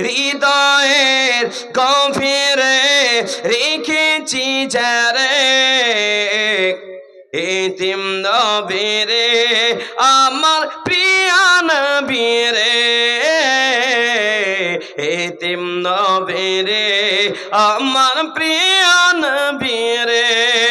হৃদয়ের গভীরে রেখেছি যারে। এতিম নবীরে আমার প্রিয় নবীরে। এতিম নবীরে আমার প্রিয় নবীরে।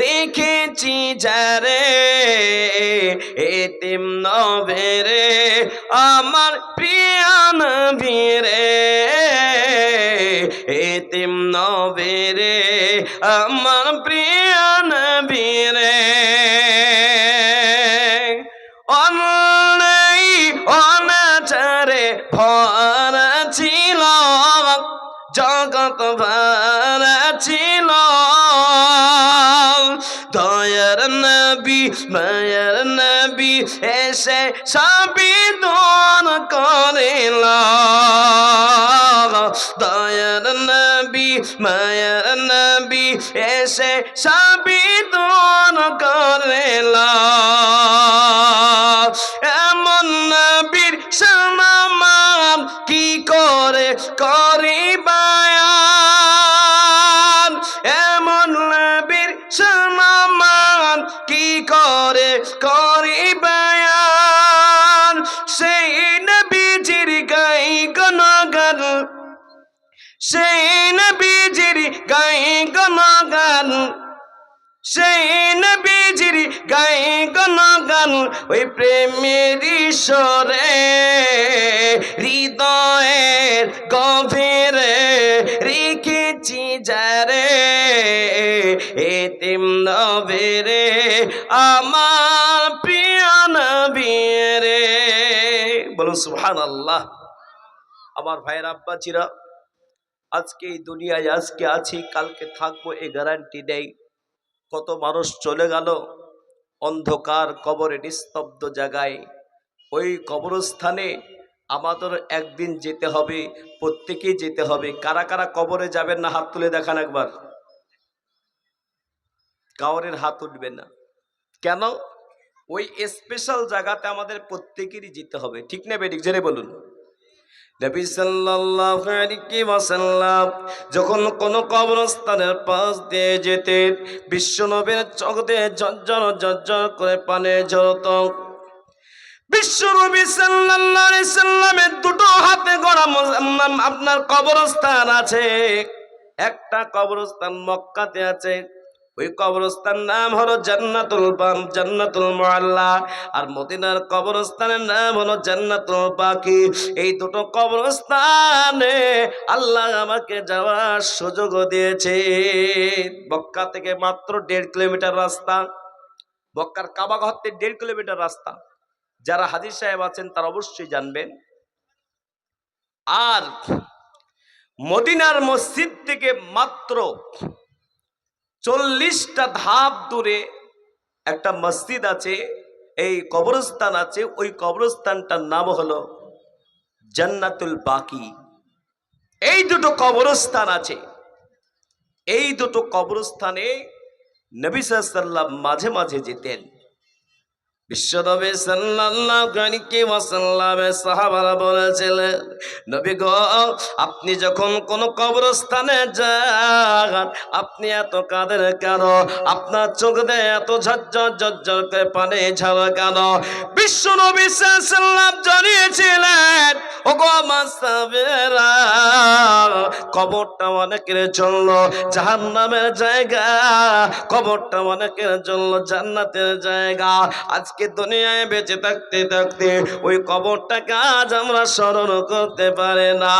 রেখেছি যারে এতিম নবীরে আমার প্রিয় নবীরে এতিম নবীরে আমার প্রিয় নবীরে অনলাই অনাচারে ভরা ছিল, জগৎ ভরা ছিল। নবী, মায়ার নবী এসে সবই দোয়ান করিল। দয়ার নবী, মায়ার নবী এসে সবই দোয়ান করিল। এমন নবীর সমামান কি করে করি বায়ান এমন নবীর সমামান কি করে করি বায়ান সেই নবীজির গাই গণগান, সেই নবীজির গাই গণগান, সেই নবীজির গাই গণগান ওই প্রেমের ঈশ্বরে হৃদয়ের গভীরে রেখেছি যারে, এতিম নবীরে আমার নবীরে। বলুন সুবহান আল্লাহ আমার ভাইয়ের আব্বাচিরা আজকে এই দুনিয়ায় আজকে আছি, কালকে থাকব, এই গ্যারান্টি নেই। কত মানুষ চলে গেল, অন্ধকার কবরে নিস্তব্ধ জায়গায়। ওই কবরস্থানে আমাদের একদিন যেতে হবে, প্রত্যেকেই যেতে হবে। কারা কারা কবরে যাবেন না, হাত তুলে দেখান একবার। কাউরের হাত উঠবে না। কেন? ওই স্পেশাল জায়গাতে আমাদের প্রত্যেকেরই যেতে হবে। ঠিক না বেডিক জেনে বলুন। নবী সাল্লাল্লাহু আলাইহি ওয়াসাল্লাম যখন কোন কবরস্থানের পাশ দিয়ে যেতেন বিশ্ব নবীর চোখ দিয়ে ঝরঝর ঝরঝর করে পানে ঝরত। বিশ্ব নবী সাল্লাল্লাহু দুটো হাতে গড়া আপনার কবরস্থান আছে। একটা কবরস্থান মক্কাতে আছে। ওই কবরস্থান নাম হলো জান্নাতুল বাম, জান্নাতুল মুআল্লা। আর মদিনার কবরস্থানের নাম হলো জান্নাতুল বাকি। এই দুটো কবরস্থানে আল্লাহ আমাকে যাওয়ার সুযোগ দিয়েছে। বক্কা থেকে মাত্র দেড় কিলোমিটার রাস্তা। বক্কার কাবাঘর থেকে দেড় কিলোমিটার রাস্তা। যারা হাজির সাহেব আছেন, তারা অবশ্যই জানবেন। আর মদিনার মসজিদ থেকে মাত্র চল্লিশটা ধাপ দূরে একটা মসজিদ আছে, এই কবরস্থান আছে, ওই কবরস্থানটার নাম হলো জান্নাতুল বাকি। এই দুটো কবরস্থান আছে। এই দুটো কবরস্থানে নবী সাল্লাম মাঝে মাঝে যেতেন। বিশ্বনবী ওয়াসাল্লামের সাহাবারা বলেছিলেন, নবী গো, আপনি যখন কোন কবরস্থানে যান, আপনি এত কাঁদেন কেন? আপনার চোখ দিয়ে এত ঝরঝর ঝরঝর করে পানি ঝাড়া কেন? বিশ্ব নবী সাল্লাম জানিয়েছিলেন ও গো আমার সাহাবেরা, কবরটা অনেকের জন্য জাহান্নামের জায়গা, কবরটা অনেকের জন্য জান্নাতের জায়গা। আজকে দুনিয়ায় বেঁচে থাকতে থাকতে ওই কবরটাকে আজ আমরা স্মরণ করতে পারে না।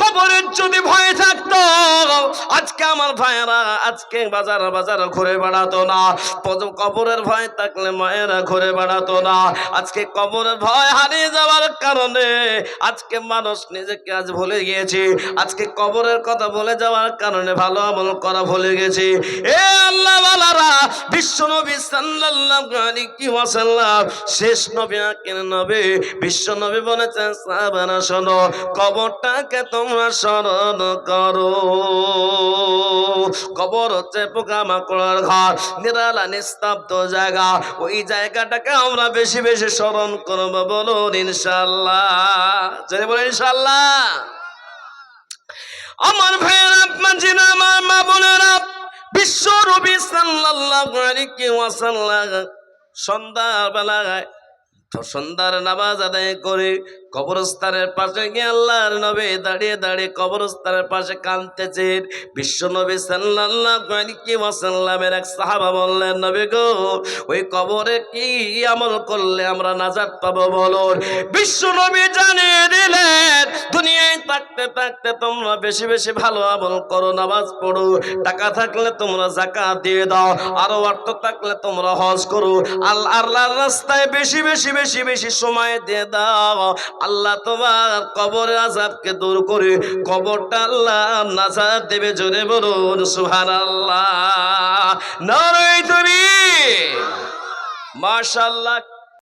কবরের যদি ভয় থাকতো, আজকে আমার ভাইয়েরা আজকে বাজার বাজার ঘুরে বেড়াতো না। কবরের ভয় থাকলে মায়েরা ঘুরে বেড়াতো না। আজকে কবরের ভয় হারিয়ে যাওয়ার কারণে আজকে মানুষ নিজেকে আজ ভুলে গিয়েছে। আজকে কবরের কথা বলে যাওয়ার কারণে ভালো আমল করা ভুলে গেছে। এ আল্লাহ বিশ্ব নবী সাল্লাল্লাহু ওয়াসাল্লাম শেষ নবী আকির নবী, বিশ্ব নবী বলেছেন, সাহাবারা শোনো, কবরটাকে তোমরা স্মরণ করো। কবর হচ্ছে পোকামাকড়ের ঘর, নিরালা, নিস্তব্ধ জায়গা। ওই জায়গাটাকে আমরা বেশি বেশি স্মরণ করব বলুন ইনশাল্লাহ যদি ইনশাল্লাহ আমার ভাইয়েরা মাঝিরা আমার মা বোনেরা, বিশ্ব রবি সাল্লাল্লাহু আলাইহি ওয়াসাল্লাম সন্ধ্যাবেলায় সন্ধ্যার নামাজ আদায় করে কবরস্থানের পাশে গিয়ে আল্লাহর নবী দাঁড়িয়ে দাঁড়িয়ে কবরস্থানের পাশে কাঁদতেছেন। বিশ্ব নবী ওয়াসাল্লামের এক সাহাবা বললেন, নবী গো, ওই কবরে কি আমল করলে আমরা নাজাত পাবো বলুন? বিশ্ব নবী জানিয়ে দিলেন, দুনিয়ায় থাকতে থাকতে তোমরা বেশি বেশি ভালো আমল করো, নামাজ পড়ো, টাকা থাকলে তোমরা জাকাত দিয়ে দাও, আরও অর্থ থাকলে তোমরা হজ করো আল্লাহ রাস্তায় বেশি বেশি বেশি বেশি সময় দিয়ে দাও। আল্লাহ তোমার কবর আজাবকে দূর করে কবরটা আল্লাহ নাজাত দেবে জোরে বলুন সুহান আল্লাহ নারাই তুমি। মাশাআল্লাহ